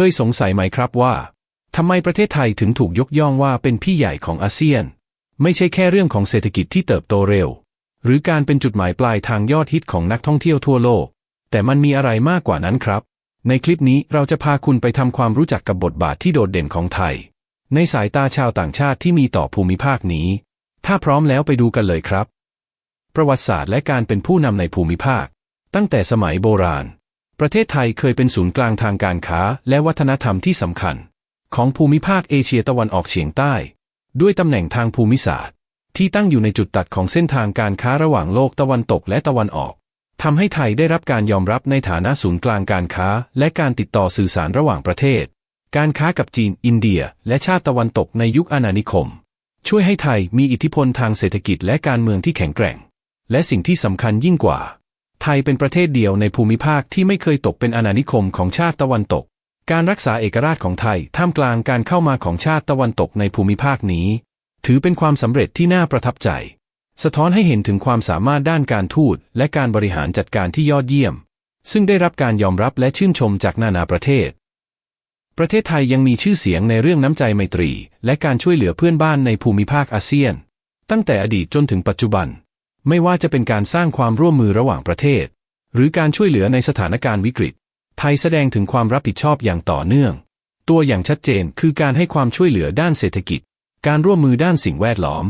เคยสงสัยไหมครับว่าทำไมประเทศไทยถึงถูกยกย่องว่าเป็นพี่ใหญ่ของอาเซียน ไม่ใช่แค่เรื่องของเศรษฐกิจที่เติบโตเร็ว หรือการเป็นจุดหมายปลายทางยอดฮิตของนักท่องเที่ยวทั่วโลก แต่มันมีอะไรมากกว่านั้นครับ ในคลิปนี้เราจะพาคุณไปทำความรู้จักกับบทบาทที่โดดเด่นของไทย ในสายตาชาวต่างชาติที่มีต่อภูมิภาคนี้ ถ้าพร้อมแล้วไปดูกันเลยครับ ประวัติศาสตร์และการเป็นผู้นำในภูมิภาค ตั้งแต่สมัยโบราณ ประเทศไทยเคยเป็นศูนย์กลางทางการค้า และวัฒนธรรมที่สำคัญ ของภูมิภาคเอเชียตะวันออกเฉียงใต้ ด้วยตำแหน่งทางภูมิศาสตร์ ที่ตั้งอยู่ในจุดตัดของเส้นทางการค้าระหว่างโลกตะวันตกและตะวันออกทำให้ไทยได้รับการยอมรับในฐานะศูนย์กลางการค้า และการติดต่อสื่อสารระหว่างประเทศ การค้ากับจีน อินเดีย และชาติตะวันตกในยุคอาณานิคม ช่วยให้ไทยมีอิทธิพลทางเศรษฐกิจและการเมืองที่แข็งแกร่ง และสิ่งที่สำคัญยิ่งกว่า ไทยเป็นประเทศเดียวในภูมิภาคที่ไม่เคยตกเป็นอาณานิคมของชาติตะวันตก การรักษาเอกราชของไทยท่ามกลางการเข้ามาของชาติตะวันตกในภูมิภาคนี้ ถือเป็นความสำเร็จที่น่าประทับใจ สะท้อนให้เห็นถึงความสามารถด้านการทูตและการบริหารจัดการที่ยอดเยี่ยม ซึ่งได้รับการยอมรับและชื่นชมจากนานาประเทศ ประเทศไทยยังมีชื่อเสียงในเรื่องน้ำใจไมตรี และการช่วยเหลือเพื่อนบ้านในภูมิภาคอาเซียน ตั้งแต่อดีตจนถึงปัจจุบัน ไม่ว่าจะเป็นการสร้างความร่วมมือระหว่างประเทศ หรือการช่วยเหลือในสถานการณ์วิกฤต ไทยแสดงถึงความรับผิดชอบอย่างต่อเนื่อง ตัวอย่างชัดเจนคือการให้ความช่วยเหลือด้านเศรษฐกิจ การร่วมมือด้านสิ่งแวดล้อม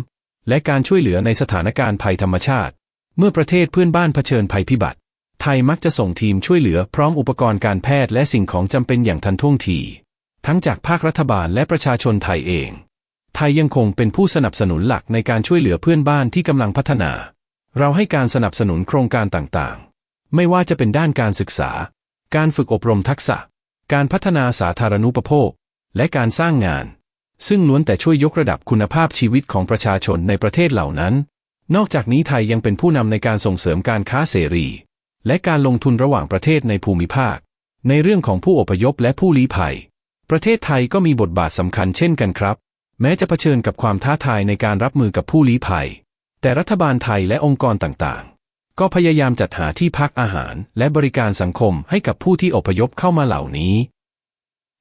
และการช่วยเหลือในสถานการณ์ภัยธรรมชาติ เมื่อประเทศเพื่อนบ้านเผชิญภัยพิบัติ ไทยมักจะส่งทีมช่วยเหลือพร้อมอุปกรณ์การแพทย์และสิ่งของจำเป็นอย่างทันท่วงที ทั้งจากภาครัฐบาลและประชาชนไทยเอง ไทยยังคงเป็นผู้สนับสนุนหลักในการช่วยเหลือเพื่อนบ้านที่กำลังพัฒนา เราให้การสนับสนุนโครงการต่างๆ ไม่ว่าจะเป็นด้านการศึกษา การฝึกอบรมทักษะ การพัฒนาสาธารณูปโภค และการสร้างงาน ซึ่งล้วนแต่ช่วยยกระดับคุณภาพชีวิตของประชาชนในประเทศเหล่านั้น นอกจากนี้ไทยยังเป็นผู้นำในการส่งเสริมการค้าเสรี และการลงทุนระหว่างประเทศในภูมิภาค ในเรื่องของผู้อพยพและผู้ลี้ภัย ประเทศไทยก็มีบทบาทสำคัญเช่นกันครับ แม้จะเผชิญกับความท้าทายในการรับมือกับผู้ลี้ภัย แต่รัฐบาลไทยและองค์กรต่างๆ ก็พยายามจัดหาที่พักอาหารและบริการสังคมให้กับผู้ที่อพยพเข้ามาเหล่านี้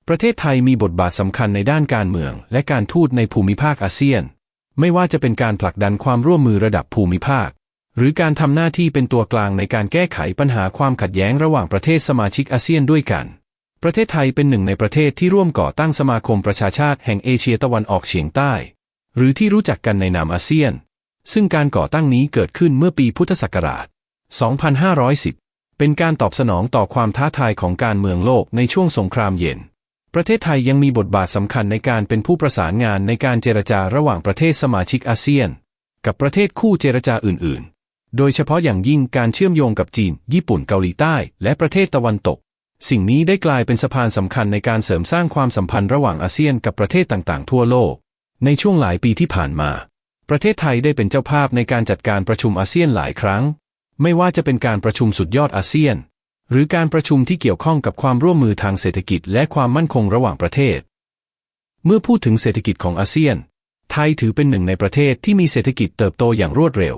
ประเทศไทยมีบทบาทสำคัญในด้านการเมืองและการทูตในภูมิภาคอาเซียน ไม่ว่าจะเป็นการผลักดันความร่วมมือระดับภูมิภาค หรือการทำหน้าที่เป็นตัวกลางในการแก้ไขปัญหาความขัดแย้งระหว่างประเทศสมาชิกอาเซียนด้วยกัน ประเทศไทยเป็นหนึ่งในประเทศที่ร่วมก่อตั้งสมาคมประชาชาติแห่งเอเชียตะวันออกเฉียงใต้ หรือที่รู้จักกันในนามอาเซียน ซึ่งการก่อตั้งนี้เกิดขึ้นเมื่อปีพุทธศักราช 2510 เป็นการตอบสนองต่อความท้าทายของการเมืองโลกในช่วงสงครามเย็น ประเทศไทยยังมีบทบาทสำคัญในการเป็นผู้ประสานงานในการเจรจาระหว่างประเทศสมาชิกอาเซียน กับประเทศคู่เจรจาอื่น ๆ โดยเฉพาะอย่างยิ่งการเชื่อมโยงกับจีน ญี่ปุ่นเกาหลีใต้ และประเทศตะวันตก สิ่งนี้ได้กลายเป็นสะพานสำคัญในการเสริมสร้างความสัมพันธ์ระหว่างอาเซียนกับประเทศต่าง ๆ ทั่วโลก ในช่วงหลายปีที่ผ่านมา ประเทศไทยได้เป็นเจ้าภาพในการจัดการประชุมอาเซียนหลายครั้ง ไม่ว่าจะเป็นการประชุมสุดยอดอาเซียน หรือการประชุมที่เกี่ยวข้องกับความร่วมมือทางเศรษฐกิจและความมั่นคงระหว่างประเทศ เมื่อพูดถึงเศรษฐกิจของอาเซียน ไทยถือเป็นหนึ่งในประเทศที่มีเศรษฐกิจเติบโตอย่างรวดเร็ว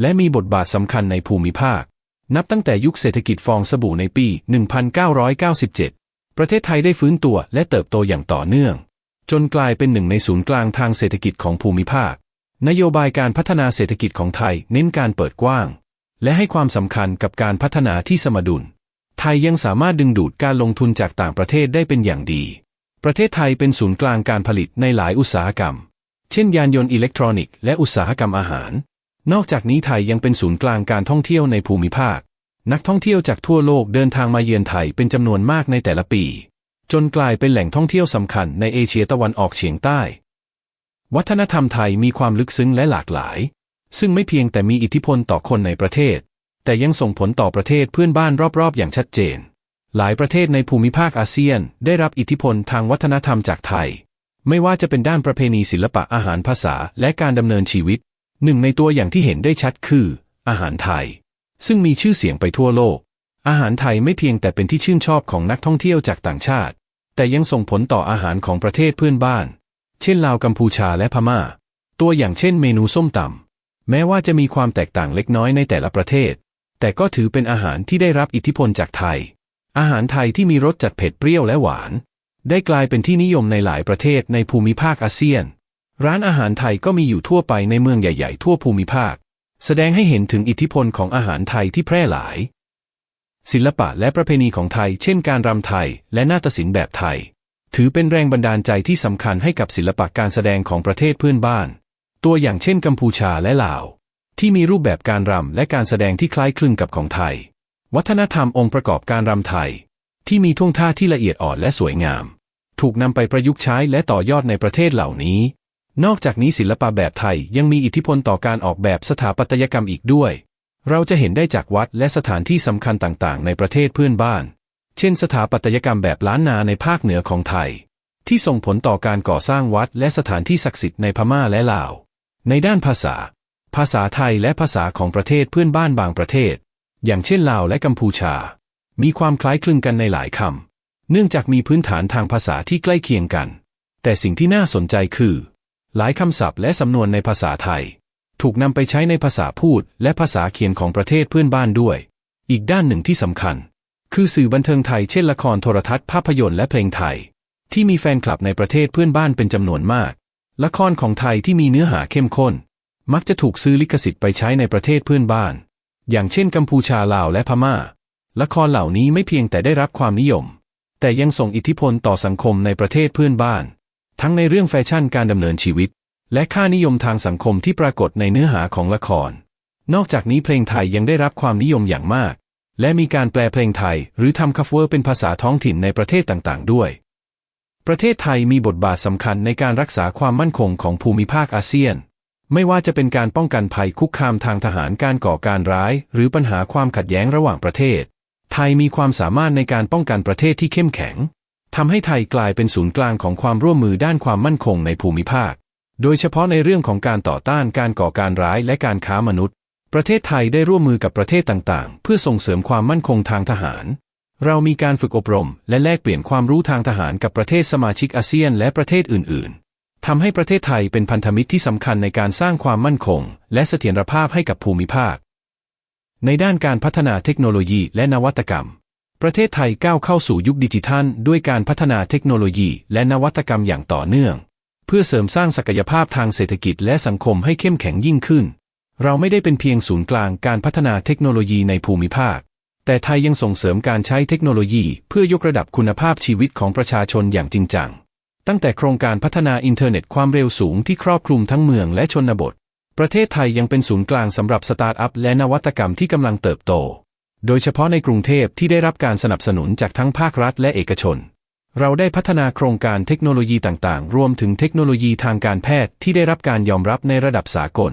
และมีบทบาทสำคัญในภูมิภาค นับตั้งแต่ยุคเศรษฐกิจฟองสบู่ในปี 1997 ประเทศไทยได้ฟื้นตัวและเติบโตอย่างต่อเนื่อง จนกลายเป็นหนึ่งในศูนย์กลางทางเศรษฐกิจของภูมิภาค นโยบายการพัฒนาเศรษฐกิจของไทยเน้นการเปิดกว้าง และให้ความสำคัญกับการพัฒนาที่สมดุล ไทยยังสามารถดึงดูดการลงทุนจากต่างประเทศได้เป็นอย่างดี ประเทศไทยเป็นศูนย์กลางการผลิตในหลายอุตสาหกรรม เช่นยานยนต์อิเล็กทรอนิกส์และอุตสาหกรรมอาหาร นอกจากนี้ไทยยังเป็นศูนย์กลางการท่องเที่ยวในภูมิภาค นักท่องเที่ยวจากทั่วโลกเดินทางมาเยือนไทยเป็นจำนวนมากในแต่ละปี จนกลายเป็นแหล่งท่องเที่ยวสำคัญในเอเชียตะวันออกเฉียงใต้ วัฒนธรรมไทยมีความลึกซึ้งและหลากหลาย ซึ่งไม่เพียงแต่มีอิทธิพลต่อคนในประเทศ แต่ยังส่งผลต่อประเทศเพื่อนบ้านรอบๆ อย่างชัดเจน หลายประเทศในภูมิภาคอาเซียนได้รับอิทธิพลทางวัฒนธรรมจากไทย ไม่ว่าจะเป็นด้านประเพณีศิลปะอาหารภาษาและการดำเนินชีวิต หนึ่งในตัวอย่างที่เห็นได้ชัดคือ อาหารไทย ซึ่งมีชื่อเสียงไปทั่วโลก อาหารไทยไม่เพียงแต่เป็นที่ชื่นชอบของนักท่องเที่ยวจากต่างชาติ แต่ยังส่งผลต่ออาหารของประเทศเพื่อนบ้าน เช่นลาวกัมพูชาและพม่า ตัวอย่างเช่นเมนูส้มตำแม้ว่าจะมีความแตกต่างเล็กน้อยในแต่ละประเทศ แต่ก็ถือเป็นอาหารที่ได้รับอิทธิพลจากไทย อาหารไทยที่มีรสจัดเผ็ดเปรี้ยวและหวาน ได้กลายเป็นที่นิยมในหลายประเทศในภูมิภาคอาเซียน ร้านอาหารไทยก็มีอยู่ทั่วไปในเมืองใหญ่ ๆ ทั่วภูมิภาค แสดงให้เห็นถึงอิทธิพลของอาหารไทยที่แพร่หลาย ศิลปะและประเพณีของไทย เช่นการรำไทยและนาฏศิลป์แบบไทย ถือเป็นแรงบันดาลใจที่สำคัญให้กับศิลปะการแสดงของประเทศเพื่อนบ้าน ตัวอย่างเช่นกัมพูชาและลาว ที่มีรูปแบบการรำและการแสดงที่คล้ายคลึงกับของไทย วัฒนธรรมองค์ประกอบการรำไทย ที่มีท่วงท่าที่ละเอียดอ่อนและสวยงาม ถูกนำไปประยุกต์ใช้และต่อยอดในประเทศเหล่านี้ นอกจากนี้ศิลปะแบบไทยยังมีอิทธิพลต่อการออกแบบสถาปัตยกรรมอีกด้วย เราจะเห็นได้จากวัดและสถานที่สำคัญต่างๆ ในประเทศเพื่อนบ้าน เช่นสถาปัตยกรรมแบบล้านนาในภาคเหนือของไทย ที่ส่งผลต่อการก่อสร้างวัดและสถานที่ศักดิ์สิทธิ์ในพม่าและลาว ในด้านภาษา ภาษาไทยและภาษาของประเทศเพื่อนบ้านบางประเทศ อย่างเช่นลาวและกัมพูชา มีความคล้ายคลึงกันในหลายคำ เนื่องจากมีพื้นฐานทางภาษาที่ใกล้เคียงกัน แต่สิ่งที่น่าสนใจคือ หลายคำศัพท์และสำนวนในภาษาไทย ถูกนำไปใช้ในภาษาพูดและภาษาเขียนของประเทศเพื่อนบ้านด้วย อีกด้านหนึ่งที่สำคัญ คือสื่อบันเทิงไทยเช่นละครโทรทัศน์ภาพยนตร์และเพลงไทย ที่มีแฟนคลับในประเทศเพื่อนบ้านเป็นจำนวนมาก ละครของไทยที่มีเนื้อหาเข้มข้น มักจะถูกซื้อลิขสิทธิ์ไปใช้ในประเทศเพื่อนบ้าน อย่างเช่นกัมพูชาลาวและพม่า ละครเหล่านี้ไม่เพียงแต่ได้รับความนิยม แต่ยังส่งอิทธิพลต่อสังคมในประเทศเพื่อนบ้าน ทั้งในเรื่องแฟชั่นการดำเนินชีวิต และค่านิยมทางสังคมที่ปรากฏในเนื้อหาของละคร นอกจากนี้เพลงไทยยังได้รับความนิยมอย่างมาก และมีการแปลเพลงไทย หรือทำคัฟเวอร์เป็นภาษาท้องถิ่นในประเทศต่างๆ ด้วย ประเทศไทยมีบทบาทสำคัญในการรักษาความมั่นคงของภูมิภาคอาเซียน ไม่ว่าจะเป็นการป้องกันภัยคุกคามทางทหารการก่อการร้าย หรือปัญหาความขัดแย้งระหว่างประเทศ ไทยมีความสามารถในการป้องกันประเทศที่เข้มแข็งทำให้ไทยกลายเป็นศูนย์กลางของความร่วมมือด้านความมั่นคงในภูมิภาค โดยเฉพาะในเรื่องของการต่อต้านการก่อการร้ายและการค้ามนุษย์ ประเทศไทยได้ร่วมมือกับประเทศต่างๆ เพื่อส่งเสริมความมั่นคงทางทหาร เรามีการฝึกอบรม และแลกเปลี่ยนความรู้ทางทหารกับประเทศสมาชิกอาเซียนและประเทศอื่น ๆ ทำให้ประเทศไทยเป็นพันธมิตรที่สำคัญในการสร้างความมั่นคง และเสถียรภาพให้กับภูมิภาค ในด้านการพัฒนาเทคโนโลยีและนวัตกรรม ประเทศไทยก้าวเข้าสู่ยุคดิจิทัล ด้วยการพัฒนาเทคโนโลยี และนวัตกรรมอย่างต่อเนื่อง เพื่อเสริมสร้างศักยภาพทางเศรษฐกิจและสังคมให้เข้มแข็งยิ่งขึ้น เราไม่ได้เป็นเพียงศูนย์กลางการพัฒนาเทคโนโลยีในภูมิภาค แต่ไทยยังส่งเสริมการใช้เทคโนโลยีเพื่อยกระดับคุณภาพชีวิตของประชาชนอย่างจริงจัง ตั้งแต่โครงการพัฒนาอินเทอร์เน็ตความเร็วสูงที่ครอบคลุมทั้งเมืองและชนบท ประเทศไทยยังเป็นศูนย์กลางสำหรับสตาร์ทอัพและนวัตกรรมที่กำลังเติบโต โดยเฉพาะในกรุงเทพที่ได้รับการสนับสนุนจากทั้งภาครัฐและเอกชน เราได้พัฒนาโครงการเทคโนโลยีต่างๆ รวมถึงเทคโนโลยีทางการแพทย์ที่ได้รับการยอมรับในระดับสากล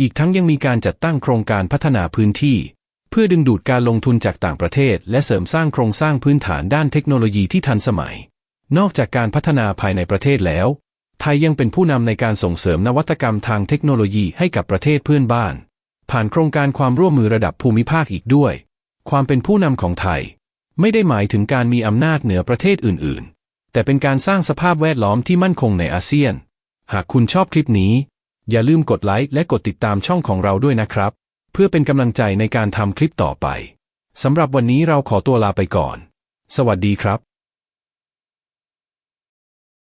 อีกทั้งยังมีการจัดตั้งโครงการพัฒนาพื้นที่ เพื่อดึงดูดการลงทุนจากต่างประเทศ และเสริมสร้างโครงสร้างพื้นฐานด้านเทคโนโลยีที่ทันสมัย นอกจากการพัฒนาภายในประเทศแล้ว ไทยยังเป็นผู้นำในการส่งเสริมนวัตกรรมทางเทคโนโลยีให้กับประเทศเพื่อนบ้าน ผ่านโครงการความร่วมมือระดับภูมิภาคอีกด้วย ความเป็นผู้นำของไทย ไม่ได้หมายถึงการมีอำนาจเหนือประเทศอื่น ๆ แต่เป็นการสร้างสภาพแวดล้อมที่มั่นคงในอาเซียน หากคุณชอบคลิปนี้ อย่าลืมกดไลค์และกดติดตามช่องของเราด้วยนะครับ เพื่อเป็นกำลังใจในการทำคลิปต่อไปสำหรับวันนี้เราขอตัวลาไปก่อน สวัสดีครับ